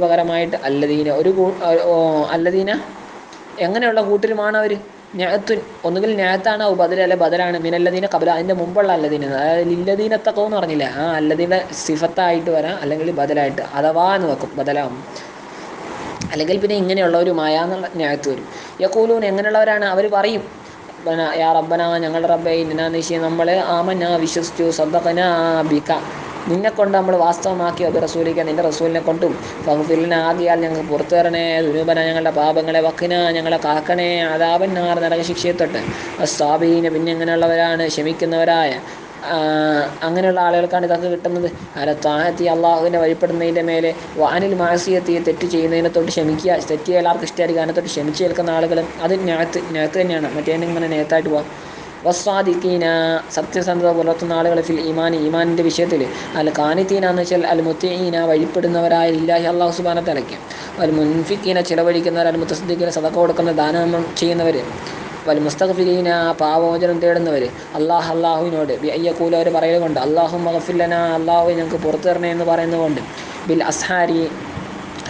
പകരമായിട്ട് അല്ലദീന ഒരു അല്ലദീന? എങ്ങനെയുള്ള കൂട്ടരുമാണ് അവർ ഞാത്തുൻ ഒന്നുകിൽ ഞാത്താണ് ബദൽ അല്ലെ ബദലാണ്. മിനല്ലദീന കബല അതിന്റെ മുമ്പുള്ള അല്ലദീന. അതായത് ലില്ലദീന തക്കോ എന്ന് പറഞ്ഞില്ല? ആ അല്ലദീന സിഫത്തായിട്ട് വരാം അല്ലെങ്കിൽ ബദലായിട്ട്. അഥവാ എന്ന് വെക്കും ബദലാവും. അല്ലെങ്കിൽ പിന്നെ ഇങ്ങനെയുള്ള ഒരു മായ എന്നുള്ള ഞാത്ത് വരും. യക്കൂലൂൻ എങ്ങനെയുള്ളവരാണ്? അവർ പറയും. യാ റബ്ബന ഞങ്ങളുടെ റബ്ബെ ഇന്നാ നിശ്ചയം നമ്മൾ ആമന വിശ്വസിച്ചു സദ്ദഖന ബിക. നിന്നെ കൊണ്ട് നമ്മൾ വാസ്തവമാക്കി അത് റസൂലിക്ക നിന്റെ റസൂലിനെ കൊണ്ടും ഫഹുഫിലിനാകിയാൽ ഞങ്ങൾക്ക് പുറത്തു തരണേ ദുരൂപന ഞങ്ങളുടെ പാപങ്ങളെ വക്കിന ഞങ്ങളെ കാക്കണേ അതാപന്നാർ നരകശിക്ഷയെ തൊട്ട്. അസ്താബീന് പിന്നെ എങ്ങനെയുള്ളവരാണ്? ക്ഷമിക്കുന്നവരായ അങ്ങനെയുള്ള ആളുകൾക്കാണ് ഇതൊക്കെ കിട്ടുന്നത്. അല്ല താഴത്തി അള്ളാഹുവിനെ വഴിപ്പെടുന്നതിന്റെ മേലെ വാനിൽ മാസിയെത്തി തെറ്റ് ചെയ്യുന്നതിനെ തൊട്ട് ക്ഷമിക്കുക. തെറ്റ് എല്ലാവർക്കും ഇഷ്ടമായിരിക്കും അതിനെ തൊട്ട് ക്ഷമിച്ച് കേൾക്കുന്ന ആളുകൾ അത് ഞാത്ത് ഞാത്ത് തന്നെയാണ്. മറ്റേ ഇങ്ങനെ നേത്തായിട്ട് പോവാം വസ്വാദിക്കീന സത്യസന്ധത പുലർത്തുന്ന ആളുകൾ ഫിൽ ഈമാൻ ഈമാനിന്റെ വിഷയത്തിൽ അൽ കാനിത്തീന എന്ന് വെച്ചാൽ അൽ മുത്തീന വഴിപ്പെടുന്നവരായ ഇല്ലാഹി അള്ളാഹു സുബാന തലയ്ക്ക് അൽ മുൻഫിക്കീന ചിലവഴിക്കുന്നവർ അൽ മുത്തസ്ദീഖീന സതക്ക കൊടുക്കുന്ന ദാനം ചെയ്യുന്നവർ വൽ മുസ്തഖഫിലീന പാവോചനം തേടുന്നവർ അള്ളാഹ് അള്ളാഹുവിനോട് അയ്യക്കൂല അവർ പറയുന്നുണ്ട് അള്ളാഹു മഹഫില്ലന അള്ളാഹു ഞങ്ങൾക്ക് പുറത്തു തരണേ എന്ന് പറയുന്നതുകൊണ്ട്. ബിൽ അസ്ഹാരി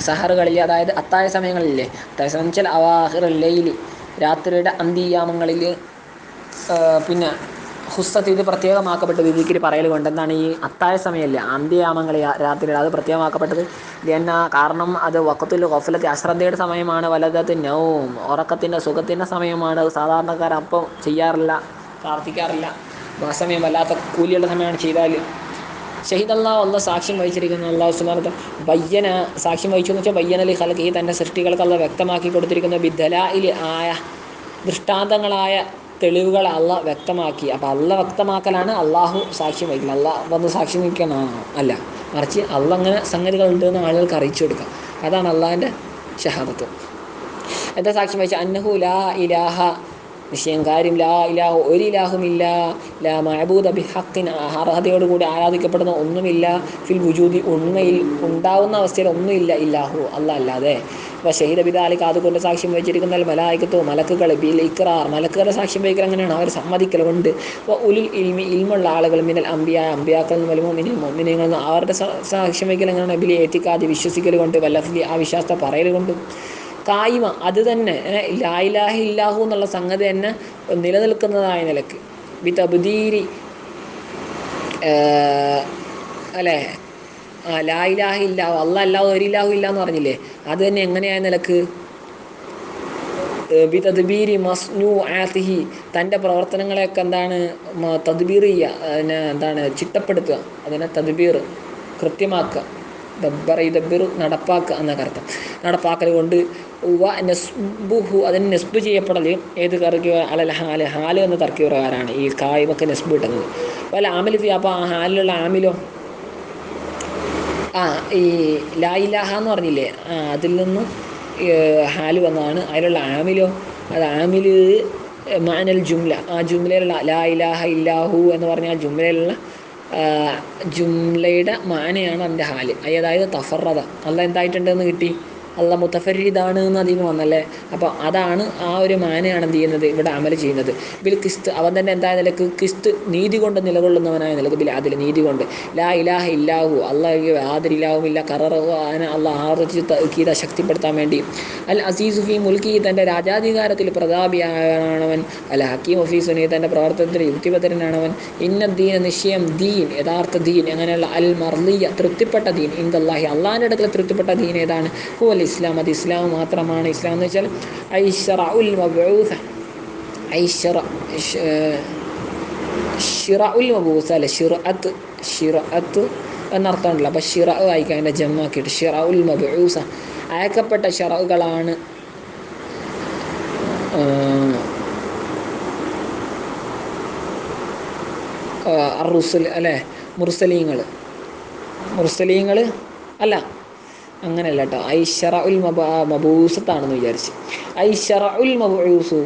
സഹറുകളിൽ അതായത് അത്തായ സമയങ്ങളിലെ അത്തായ സമയം വെച്ചാൽ അവാഹിർ ലൈലി രാത്രിയുടെ അന്തിയാമങ്ങളിൽ പിന്നെ ഹുസ്സത്ത് ഇത് പ്രത്യേകമാക്കപ്പെട്ടത് ഇതിക്കിരി പറയൽ കൊണ്ട് എന്താണ് ഈ അത്തായ സമയമല്ല അന്ത്യയാമങ്ങൾ രാത്രി അത് പ്രത്യേകമാക്കപ്പെട്ടത്. എന്നാ കാരണം അത് വക്കത്തിൽ ഗഫലത്തെ അശ്രദ്ധയുടെ സമയമാണ് വലതത്ത് നവും ഉറക്കത്തിന്റെ സുഖത്തിന്റെ സമയമാണ്. സാധാരണക്കാർ അപ്പം ചെയ്യാറില്ല പ്രാർത്ഥിക്കാറില്ല. സമയം വല്ലാത്ത കൂലിയുള്ള സമയമാണ് ചെയ്താൽ ഷഹീദ് അള്ളാഹ് അള്ള സാക്ഷ്യം വഹിച്ചിരിക്കുന്ന അള്ളാഹു സുബാനത്ത് ബയ്യന സാക്ഷ്യം വഹിച്ചു എന്ന് വെച്ചാൽ ബയ്യനലി ഹലക്ക് ഈ തന്റെ സൃഷ്ടികൾക്ക് അള്ള വ്യക്തമാക്കി കൊടുത്തിരിക്കുന്ന ബിദ്ദലായിൽ ആയ ദൃഷ്ടാന്തങ്ങളായ തെളിവുകൾ അള്ള വ്യക്തമാക്കി. അപ്പോൾ അല്ല വ്യക്തമാക്കലാണ് അള്ളാഹു സാക്ഷ്യം വഹിക്കുന്നത്. അള്ളാഹ് വന്ന് സാക്ഷ്യം വഹിക്കണമെന്നാണോ അല്ല മറിച്ച് അള്ള അങ്ങനെ സംഗതികളുണ്ട് എന്ന് ആളുകൾക്ക് അറിയിച്ചു കൊടുക്കുക അതാണ് അള്ളാഹിന്റെ ഷഹാദത്ത് എന്താ സാക്ഷ്യം വഹിച്ച അന്നഹു ലാ ഇലാഹ നിശ്ചയം കാര്യം ലാ ഇലാഹു ഒരു ഇലാഹുമില്ല ലാ മഹബൂദ ബി ഹക്കിൻ അർഹതയോടുകൂടി ആരാധിക്കപ്പെടുന്ന ഒന്നുമില്ല. ഫിൽ വുജൂദി ഉണ്മയിൽ ഉണ്ടാവുന്ന അവസ്ഥയിൽ ഒന്നുമില്ല ഇല്ലാഹു അല്ല അല്ലാതെ. അപ്പോൾ ഷഹീദ ബിദാലിക്ക് അതുകൊണ്ട് സാക്ഷ്യം വഹിച്ചിരിക്കുന്ന മലായിക്കത്തോ മലക്കുകൾ ബിൽ ഇക്രാർ മലക്കുകളുടെ സാക്ഷ്യം വഹിക്കൽ അങ്ങനെയാണ് അവർ സമ്മതിക്കലുണ്ട് അപ്പോൾ ഉലിൽ ഇൽമി ഇൽമുള്ള ആളുകൾ മിനൽ അമ്പിയ അമ്പിയാക്കൾ എന്ന് വലുമോ മിനിൽ നിന്ന് അവരുടെ സാക്ഷ്യം വഹിക്കൽ എങ്ങനെയാണ് ബിലി ഏറ്റിക്കാതി വിശ്വസിക്കൽ കൊണ്ട് ആ വിശ്വാസത്തെ പറയൽ കൊണ്ടും കായ്മ അത് തന്നെ. ഏ, ലാ ഇലാഹ ഇല്ലാഹു എന്നുള്ള സംഗതി തന്നെ നിലനിൽക്കുന്നതായ നിലയ്ക്ക്. ബി തബ്ദീരി അല്ലേ? ആ ലാ ഇലാഹ ഇല്ലാഹു അല്ല അല്ലാഹു ഒരു ഇലാഹു ഇല്ല എന്ന് പറഞ്ഞില്ലേ? അത് തന്നെ എങ്ങനെയായ നിലയ്ക്ക്? ബി തദ്ബീരി മസ്നു ആത്തിഹി തന്റെ പ്രവർത്തനങ്ങളെയൊക്കെ എന്താണ് തദ്ബീർ ചെയ്യുക അതിനെ എന്താണ് ചിട്ടപ്പെടുത്തുക. അതിനെ തദ്ബീർ കൃത്യമാക്കുക. ദബ്ബർ ഈ ദബ്ബിർ നടപ്പാക്കുക എന്നൊക്കെ അർത്ഥം നടപ്പാക്കൽ കൊണ്ട് വ നെസ്ബുഹു അതിന് നെസ്ബ് ചെയ്യപ്പെടൽ ഏത് കറക്കി അലൽ ഹാൽ ഹാൽ എന്ന തർക്കി പ്രകാരമാണ് ഈ കായ്മൊക്കെ നെസ്ബ് കിട്ടുന്നത്. വല്ല ആമിൽ അപ്പോൾ ആ ഹാലിലുള്ള ആമിലോ? ആ ഈ ലായിലാഹ എന്ന് പറഞ്ഞില്ലേ? ആ അതിൽ നിന്നും ഹാൽ വന്നതാണ്. അതിലുള്ള ആമിലോ? അത് ആമിൽ മാനൽ ജുംല. ആ ജുംലയിലുള്ള ലാ ഇല്ലാഹു എന്ന് പറഞ്ഞ ആ ജുംലയിലുള്ള ജുംലയുടെ മാനയാണ് അതിന്റെ ഹാൽ. അത് അതായത് തഫറത അല്ല എന്തായിട്ടുണ്ടെന്ന് കിട്ടി? അല്ല മുത്തഫരീദാണ് എന്ന് അധികം വന്നല്ലേ? അപ്പോൾ അതാണ് ആ ഒരു മാനയാണ് എന്ത് ചെയ്യുന്നത്? ഇവിടെ അമൽ ചെയ്യുന്നത്. ബിൽ ക്രിസ്ത് അവൻ തന്നെ എന്തായ നിലയ്ക്ക് ക്രിസ്ത് നീതി കൊണ്ട് നിലകൊള്ളുന്നവനായ നിലയ്ക്ക് ബിൽ അതിൽ നീതി കൊണ്ട്. ലാ ഇലാഹ ഇല്ലാഹു അള്ളാഹ് ഇലാഹും ഇല്ല കററഹു അതിനെ അള്ളാഹ് ആർജിച്ച് കീത ശക്തിപ്പെടുത്താൻ വേണ്ടി. അൽ അസീസു ഫി മുൽക്കി തന്റെ രാജാധികാരത്തിൽ പ്രതാപിയാണവൻ അൽ ഹക്കീം ഒഫീസുനി തന്റെ പ്രവർത്തനത്തിൽ യുക്തിപതരനാണവൻ ഇന്ന ദീൻ നിശ്ചയം ദീൻ യഥാർത്ഥ ദീൻ. അങ്ങനെയുള്ള അൽ മർലിയ തൃപ്തിപ്പെട്ട ദീൻ. ഇന്ദല്ലാഹി അള്ളാഹിന്റെ അടുക്കൽ തൃപ്തിപ്പെട്ട ദീൻ ഏതാണ്? ഹുവൽ ഇസ്ലാം അത് ഇസ്ലാം മാത്രമാണ്. ഇസ്ലാം എന്ന് വെച്ചാൽ ഐഷറ ഉൽ മബൂസ ഐഷറ ഷിറ ഉൽ മബൂസ അല്ലെ? ഷിറ അത്ത് എന്നർത്ഥമുണ്ടല്ലോ. അപ്പോൾ ഷിറ വായിക്കാൻ അതിന്റെ ജമ്മാക്കിയിട്ട്. ഷിറ ഉൽ മബൂസ അയക്കപ്പെട്ട ഷറകളാണ് റുസുൽ അല്ലേ? മുർസലീങ്ങൾ. മുർസലീങ്ങൾ അല്ല അങ്ങനെയല്ല കേട്ടോ ഐഷറ ഉൽ മബ മബൂസത്താണെന്ന് വിചാരിച്ച്. ഐഷറ ഉൽ മബൂസു.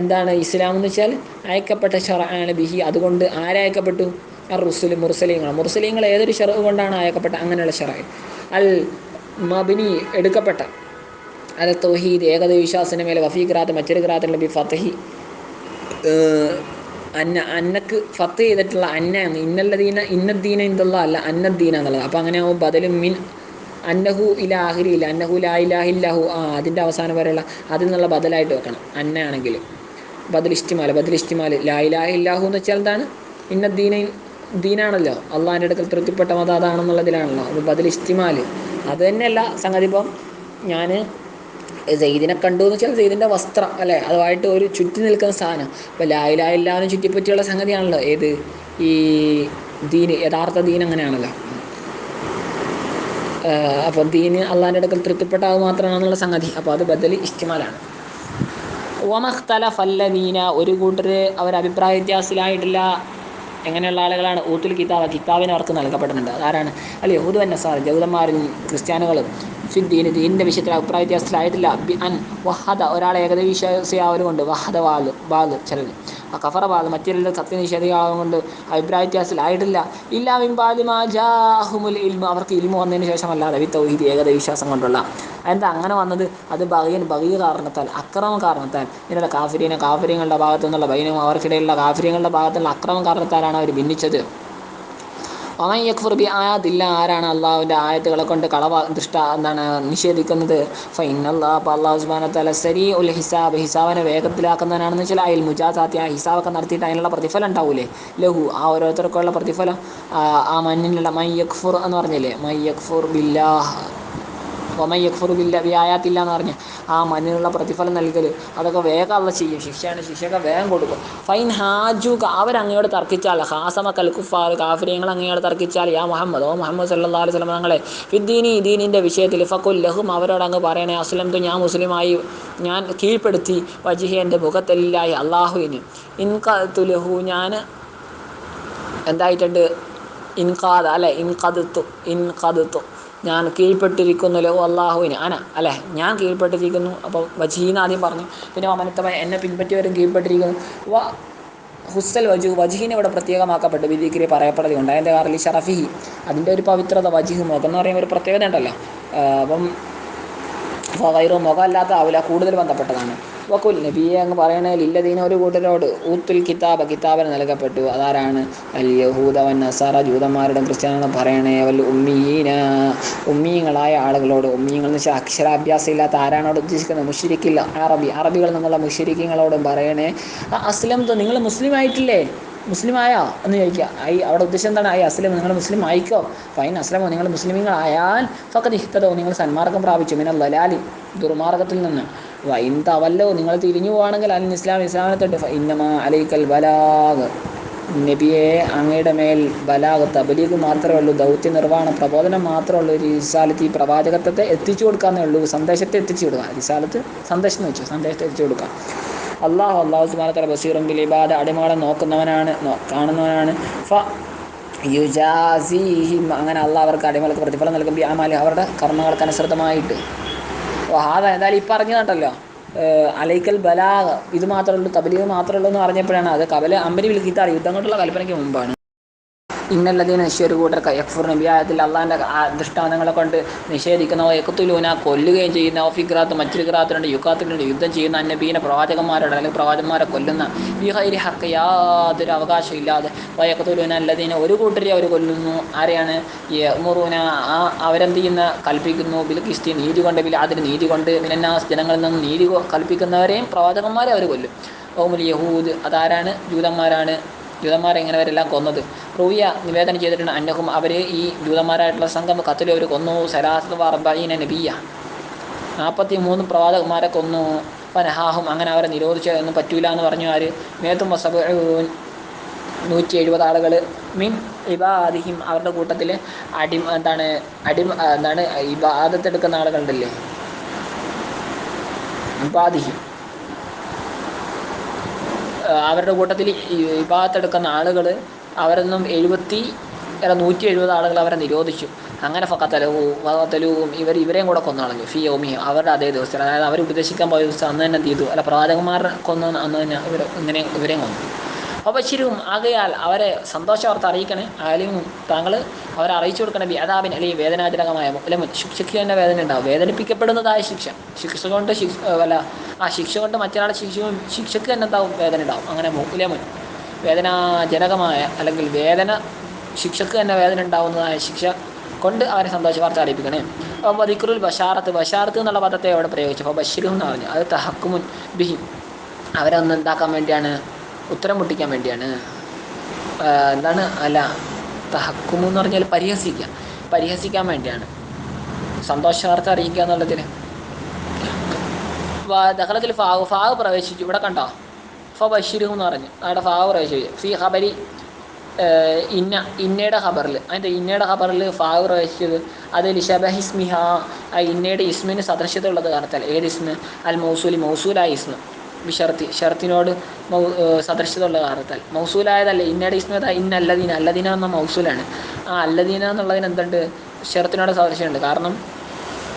എന്താണ് ഇസ്ലാം എന്ന് വെച്ചാൽ? അയക്കപ്പെട്ട ഷറാണ് ബിഹി. അതുകൊണ്ട് ആരയക്കപ്പെട്ടു അർ റുസുൽ മുർസലീങ്ങൾ മുർസലീങ്ങൾ ഏതൊരു ഷെറവ് കൊണ്ടാണ് അയക്കപ്പെട്ട? അങ്ങനെയുള്ള ഷെറ അൽ മബിനി എടുക്കപ്പെട്ട. അൽ തൗഹീദ് ഏകദ വിശ്വാസത്തിന് മേലെ വഫീ ഖിറാത്ത് മറ്റൊരു ഖിറാത്തുള്ള ബി ഫത്തഹി അന്ന അന്നക്ക് ഫത്ത് ചെയ്തിട്ടുള്ള അന്ന ഇന്നല്ലദീന ഇന്നദ്ദീന ഇന്നുള്ള അല്ല അന്നദ്ദീന എന്നുള്ളത്. അപ്പോൾ അങ്ങനെ ബദലും മിൻ അന്നഹു ഇലാഹിരില്ല അന്നഹു ലാ ഇലാഹില്ലാഹു ആ അതിന്റെ അവസാനം വരെയുള്ള അതിൽ നിന്നുള്ള ബദലായിട്ട് വെക്കണം. അന്ന ആണെങ്കിൽ ബദൽ ഇഷ്ടിമാൽ ബദൽ ഇഷ്ടിമാൽ. ലാ ഇലാഹ ഇല്ലാഹു എന്ന് വെച്ചാൽ എന്താണ്? ഇന്ന ദീന ദീനാണല്ലോ. അള്ളാഹിന്റെ അടുക്കൽ തൃപ്തിപ്പെട്ട മതം അതാണെന്നുള്ളതിലാണല്ലോ. അത് ബദൽ ഇഷ്ടിമാൽ. അത് തന്നെയല്ല സംഗതി ഇപ്പം ഞാൻ സെയ്ദിനെ കണ്ടു എന്ന് വെച്ചാൽ സെയ്ദിന്റെ വസ്ത്രം അല്ലേ? അതുമായിട്ട് ഒരു ചുറ്റി നിൽക്കുന്ന സാധനം. ഇപ്പോൾ ലായിലായില്ലാന്ന് ചുറ്റിപ്പറ്റിയുള്ള സംഗതിയാണല്ലോ. ഏത്? ഈ ദീന് യഥാർത്ഥ ദീൻ അങ്ങനെയാണല്ലോ. അപ്പം ദീന് അള്ളാഹിന്റെ അടുക്കൽ തൃപ്തിപ്പെട്ട അത് മാത്രമാണെന്നുള്ള സംഗതി. അപ്പോൾ അത് ബദൽ ഇഷ്ടിമാലാണ് ഫല്ലദീന ഒരു കൂട്ടർ അവർ അഭിപ്രായ വ്യത്യാസത്തിലായിട്ടില്ല. എങ്ങനെയുള്ള ആളുകളാണ്? ഊത്തുൽ കിതാബ് കിതാബിന് അവർക്ക് നൽകപ്പെടുന്നുണ്ട്. അതാരാണ്? അല്ലെ യഹൂദ് സാർ ജൗതന്മാരും ക്രിസ്ത്യാനികളും. ഫിദ്ദീന് ദീനിന്റെ വിഷയത്തിൽ അഭിപ്രായ വ്യത്യാസത്തിലായിട്ടില്ല. ബി അൻ വഹദ ഒരാളെ ഏകദേശിയാവലുകൊണ്ട് വഹദ വാൽ ബാൽ ചിലർ ആ കഫറ ബാൽ മറ്റൊരു സത്യനിഷേധികളാവും കൊണ്ട് അഭിപ്രായ വ്യത്യാസത്തിലായിട്ടില്ല. ഇല്ലാ വിംബാലിമാജാഹുമുൽ ഇൽമ. അവർക്ക് ഇൽമ വന്നതിന് ശേഷമല്ലാതെ വി തൗഹീദ് ഏകദ വിശ്വാസം കൊണ്ടുള്ള. എന്താ അങ്ങനെ വന്നത്? അത് ബഹിയൻ ബഹിയ കാരണത്താൽ അക്രമ കാരണത്താൽ. ഇതിനുള്ള കാഫര്യനെ കാഫര്യങ്ങളുടെ ഭാഗത്തു നിന്നുള്ള ബൈനും അവർക്കിടയിലുള്ള കാഫര്യങ്ങളുടെ ഭാഗത്തുള്ള അക്രമ കാരണത്താലാണ് അവർ ഭിന്നിച്ചത്. യക്ഫുർ ബി ആയാതില്ല ആരാണ് അള്ളാഹുവിന്റെ ആയത്തുകളെ കൊണ്ട് കളവ ദൃഷ്ട എന്താണ് നിഷേധിക്കുന്നത്? ഫൈനല്ലാ അപ്പോൾ അള്ളാഹു സുബാന തല ഉൽ ഹിസാബ് ഹിസാബിനെ വേഗത്തിലാക്കുന്നതിനാണെന്ന് വെച്ചാൽ അയൽ മുജാസാത്തി ആ ഹിസാബൊക്കെ നടത്തിയിട്ട് അതിനുള്ള പ്രതിഫലം ഉണ്ടാവൂലേ? ലഹു ആ ഓരോരുത്തർക്കുള്ള പ്രതിഫലം ആ മണ്ണിനുള്ള മൈ എന്ന് പറഞ്ഞില്ലേ? മൈ ബില്ലാഹ്. ഒമ യക്ഫുർ ബില്ല വ്യായാത്തില്ല എന്ന് പറഞ്ഞ് ആ മനുവിനുള്ള പ്രതിഫലം നൽകൽ അതൊക്കെ വേഗം അള്ള ചെയ്യും. ശിക്ഷയാണ് ശിക്ഷയൊക്കെ വേഗം കൊടുക്കും. ഫൈൻ ഹാജു അവരങ്ങയോട് തർക്കിച്ചാൽ ഹാസമ കൽക്കുഫാർ കാഫര്യങ്ങൾ അങ്ങയോട് തർക്കിച്ചാൽ യാ മുഹമ്മദ് ഓ മുഹമ്മദ് സല്ലാ അലൈഹി സ്വലം തങ്ങളെ ഫിദ്ദീനി ദീനിന്റെ വിഷയത്തിൽ ഫക്കുൽ ലഹും അവരോട് അങ്ങ് പറയണേ അസ്ലം തു ഞാൻ മുസ്ലിമായി ഞാൻ കീഴ്പ്പെടുത്തി വജിഹി എന്റെ മുഖത്തെല്ലായി അള്ളാഹുവിന് ഇൻകു ലഹു ഞാൻ എന്തായിട്ടുണ്ട്? ഇൻകാദ് അല്ലെ? ഇൻകതുത്തു ഇൻകതുത്തു ഞാൻ കീഴ്പ്പെട്ടിരിക്കുന്നു ലോ അള്ളാഹുവിന് അന അല്ലേ? ഞാൻ കീഴ്പ്പെട്ടിരിക്കുന്നു. അപ്പോൾ വജീന്ന് ആദ്യം പറഞ്ഞു. പിന്നെ അമനത്തമ എന്നെ പിൻപറ്റിയവരും കീഴ്പ്പെട്ടിരിക്കുന്നു. വ ഹുസ്സൽ വജു വജീഹിനെ ഇവിടെ പ്രത്യേകമാക്കപ്പെട്ടു. വിധിക്കിരി പറയപ്പെടുകയുണ്ട് അതിന്റെ കാറിൽ ഷറഫിഹി അതിന്റെ ഒരു പവിത്രത വജീഹ് മുഖം എന്ന് പറയുമ്പോൾ ഒരു പ്രത്യേകത ഉണ്ടല്ലോ അപ്പം വൈറോ മുഖം അല്ലാത്ത ആവില്ല കൂടുതൽ ബന്ധപ്പെട്ടതാണ്. വക്കുൽ നബിയെ അങ്ങ് പറയണേൽ ഇല്ലദീന ഒരു കൂട്ടരോട് ഊത്തുൽ കിതാബ് കിതാബിന് നൽകപ്പെട്ടു. അതാരാണ്? അൽ യഹൂദവൻ നസാറ ജൂതന്മാരുടെ ക്രിസ്ത്യാനികളും പറയണേ വൽ ഉമ്മീന ഉമ്മീങ്ങളായ ആളുകളോട് ഉമ്മീങ്ങൾ എന്ന് വെച്ചാൽ അക്ഷരാഭ്യാസം ഇല്ലാത്ത ആരാണോട് ഉദ്ദേശിക്കുന്നത്? മുഷിരിക്കില്ല അറബി അറബികൾ നിന്നുള്ള മുഷിരിക്കങ്ങളോടും പറയണേ. ആ അസ്ലം നിങ്ങൾ മുസ്ലിം ആയിട്ടില്ലേ? മുസ്ലിം ആയോ? എന്ന് ചോദിക്കുക. ഐ അവിടെ ഉദ്ദേശം എന്താണ്? ഐ അസ്ലം നിങ്ങൾ മുസ്ലിം ആയിക്കോ? ഫൈൻ അസ്ലമോ നിങ്ങൾ മുസ്ലിമീങ്ങളായാൽ ഫക്കത് ഹിത്തതോ നിങ്ങൾ സന്മാർഗം പ്രാപിച്ചു. മിനൽ ലലാലി ദുർമാർഗത്തിൽ നിന്ന്. വൈൻ നിങ്ങൾ തിരിഞ്ഞു പോവാണെങ്കിൽ അൽ ഇസ്ലാം ഇസ്ലാമിനെ തൊട്ട് ഇന്നമ അലൈക്കൽ ബലാഗ്. നബിയെ അങ്ങയുടെ മേൽ ബലാഗ് തബലീഗ് മാത്രമേ ഉള്ളൂ ദൗത്യ നിർവഹണ പ്രബോധനം മാത്രമേ ഉള്ളൂ റിസാലത്ത് ഈ പ്രവാചകത്വത്തെ എത്തിച്ചു കൊടുക്കാന്നേ ഉള്ളൂ സന്ദേശത്തെ എത്തിച്ചു കൊടുക്കുക റിസാലത്ത് സന്ദേശം എന്ന് വെച്ചു സന്ദേശത്തെ എത്തിച്ചു കൊടുക്കുക അള്ളാഹു അള്ളാഹു സുബാനത്തല ബസീറും ബിലിബാദ അടിമകളെ നോക്കുന്നവനാണ് കാണുന്നവനാണ്. ഫ യുജാസിഹിം അങ്ങനെ അള്ളാഹ് അവർക്ക് അടിമകൾക്ക് പ്രതിഫലം നൽകും ബിയാമാലി അവരുടെ കർമ്മങ്ങൾക്ക് അനുസൃതമായിട്ട് ഹാദ എന്തായാലും ഈ പറഞ്ഞതുണ്ടല്ലോ അലൈക്കൽ ബലാഗ്. ഇത് മാത്രമേ ഉള്ളൂ തബലീഗ് മാത്രമേ ഉള്ളൂ എന്ന് പറഞ്ഞപ്പോഴാണ് അത് കബല അമ്പരി വിൽക്കിത്താർ യുദ്ധം കൊണ്ടുള്ള കൽപ്പനയ്ക്ക് മുമ്പാണ്. ഇന്നല്ലതീന ഒരു കൂട്ടർ യക്ഫുർ നബിയായത്തിൽ അള്ളാഹിന്റെ ദൃഷ്ടാന്തങ്ങളെ കൊണ്ട് നിഷേധിക്കുന്നവ യക്കുത്തുലൂന കൊല്ലുകയും ചെയ്യുന്ന ഓഫിഗ്രാത്ത് മറ്റൊരു ഗ്രാത്തിനുണ്ട് യുക്കാത്തിലുണ്ട് യുദ്ധം ചെയ്യുന്ന അന്നബീന പ്രവാചകന്മാരോട് അല്ലെങ്കിൽ പ്രവാചകന്മാരെ കൊല്ലുന്ന ഈ ഹൈരി ഹക്ക് യാതൊരു അവകാശം ഇല്ലാതെ വയക്കത്തുലൂന അല്ലതീന ഒരു കൂട്ടരെ അവർ കൊല്ലുന്നു. ആരെയാണ്? മുറൂന ആ അവരെന്ത് ചെയ്യുന്ന? കൽപ്പിക്കുന്നു. ബിൽ കിസ്തി നീതി കൊണ്ട് ബിൽ അതിന് നീതി കൊണ്ട് മിനന്നാസ് ജനങ്ങളിൽ നിന്ന് നീതി കൽപ്പിക്കുന്നവരെയും പ്രവാചകന്മാരെ അവർ കൊല്ലും. ഓമുൽ യഹൂദ് അതാരാണ്? ജൂതന്മാരാണ്. ജൂതന്മാരെ ഇങ്ങനെ അവരെല്ലാം കൊന്നത്. റൂയ നിവേദനം ചെയ്തിട്ടുണ്ട് അന്നഹും അവർ ഈ ജൂതന്മാരായിട്ടുള്ള സംഘം കത്തിൽ അവർ കൊന്നു. സലാസ് അർബീന നബിയ നാൽപ്പത്തി മൂന്ന് പ്രവാചകന്മാരെ കൊന്നു. പനഹാഹും അങ്ങനെ അവരെ നിരോധിച്ചതൊന്നും പറ്റൂല എന്ന് പറഞ്ഞു ആര്? മേത്തും വസബ് നൂറ്റി എഴുപത് ആളുകൾ മീൻ ഇബാദിഹിം. അവരുടെ കൂട്ടത്തിൽ അടി എന്താണ് അടി എന്താണ് ഇബാദത്തെടുക്കുന്ന ആളുകളുണ്ടല്ലേ? ഇബാദിഹിം. അവരുടെ കൂട്ടത്തിൽ വിഭാഗത്തെടുക്കുന്ന ആളുകൾ അവരൊന്നും എഴുപത്തി അല്ല നൂറ്റി എഴുപത് ആളുകൾ അവരെ നിരോധിച്ചു. അങ്ങനെ ഫക്കത്തലവും ഇവർ ഇവരെയും കൂടെ കൊന്നളഞ്ഞു. ഫി ഓമി അവരുടെ അതേ ദിവസം. അതായത് അവർ ഉപദേശിക്കാൻ പോയ ദിവസം അന്ന് തന്നെ ചെയ്തു അല്ല പ്രവാചകന്മാരെ കൊന്നു അന്ന് തന്നെ ഇവർ ഇങ്ങനെ ഇവരെയും കൊന്നു. അപ്പോൾ ശരിയും ആകയാൽ അവരെ സന്തോഷവാർത്ത അറിയിക്കണേ. ആലിമും താങ്കൾ അവരെ അറിയിച്ചു കൊടുക്കണേ വേദാവിന് അല്ലെങ്കിൽ വേദനാജനകമായ മുലമൻ ശിക്ഷയ്ക്ക് തന്നെ വേദന ഉണ്ടാവും. വേദനിപ്പിക്കപ്പെടുന്നതായ ശിക്ഷ. ശിക്ഷ കൊണ്ട് ശിക്ഷ അല്ല ആ ശിക്ഷ കൊണ്ട് മറ്റൊരാളെ ശിക്ഷ ശിക്ഷയ്ക്ക് തന്നെ എന്താവും? വേദന ഉണ്ടാവും. അങ്ങനെ മുലമൻ വേദനാജനകമായ അല്ലെങ്കിൽ വേദന ശിക്ഷയ്ക്ക് തന്നെ വേദന ഉണ്ടാവുന്നതായ ശിക്ഷ കൊണ്ട് അവരെ സന്തോഷ വാർത്ത അറിയിപ്പിക്കണേ. അപ്പോൾ ദിക്റുൽ ബഷാറത്ത്. ബഷാറത്ത് എന്നുള്ള പദത്തെ അവിടെ പ്രയോഗിച്ചു? അപ്പോൾ ബഷീർ എന്ന് പറഞ്ഞു. അത് തഹക്കുമുൻ ബിഹിം. ഒന്ന് എന്താക്കാൻ വേണ്ടിയാണ്? ഉത്തരം പൊട്ടിക്കാൻ വേണ്ടിയാണ്. എന്താണ്? അല്ല തഹക്കുമു എന്ന് പറഞ്ഞാൽ പരിഹസിക്കുക പരിഹസിക്കാൻ വേണ്ടിയാണ്. സന്തോഷവാർത്ത അറിയിക്കുക എന്നുള്ളതിന് ദഹലത്തിൽ ഫാവ് ഫാവ് പ്രവേശിച്ചു. ഇവിടെ കണ്ടോ? ഫ ബഷീരു എന്ന് പറഞ്ഞു. അവിടെ ഫാവ് പ്രവേശിച്ചു. ഫി ഹബരി ഇന്ന ഇന്നയുടെ ഖബറിൽ അതിന്റെ ഇന്നയുടെ ഖബറിൽ ഫാവ് പ്രവേശിച്ചത് അത് ലിഷബഹിസ്മിഹ ആ ഇന്നയുടെ ഇസ്മിന് സദൃശ്യത ഉള്ളത് കാരണത്താൽ. ഏത് ഇസ്മ? അൽ മൗസൂലി മൗസൂലായ ഇസ്മ്. ബിഷർത്തി ഷർത്തിനോട് സദൃശ്യത ഉള്ള കാരണത്താൽ. മൗസൂലായതല്ല ഇന്നയുടെ ഇസ്മത? ഇന്ന അല്ലദീന അല്ലദീന എന്ന മൗസൂലാണ്. ആ അല്ലദീന എന്നുള്ളതിന് എന്തുണ്ട്? ഷർത്തിനോട് സദൃശ്യമുണ്ട്. കാരണം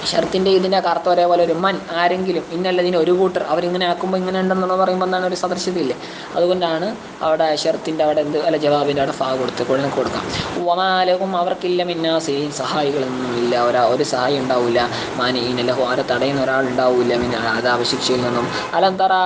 ഷർത്തിന്റെ ഇതിന്റെ കറുത്ത ഒരേപോലെ ഒരു മൻ ആരെങ്കിലും ഇന്നല്ലതിന് ഒരു കൂട്ടർ അവരിങ്ങനെ ആക്കുമ്പോൾ ഇങ്ങനെ ഉണ്ടെന്നുള്ള പറയുമ്പോൾ എന്താണ് ഒരു സദൃശ്യതയില്ലേ? അതുകൊണ്ടാണ് അവിടെ ഷർത്തിന്റെ അവിടെ എന്ത് അല്ല ജവാബിന്റെ അവിടെ ഫാ കൊടുത്ത് കൊള്ളിന് കൊടുക്കാം. ഒമാലകും അവർക്കില്ല മിന്നാസീൻ സഹായികളൊന്നും ഇല്ല ഒരാ ഒരു സഹായി ഉണ്ടാവില്ല മാനീനലഹു ആരെ തടയുന്ന ഒരാൾ ഉണ്ടാവില്ല മിന്ന അതാപശിക്ഷയിൽ നിന്നും. അലം തറ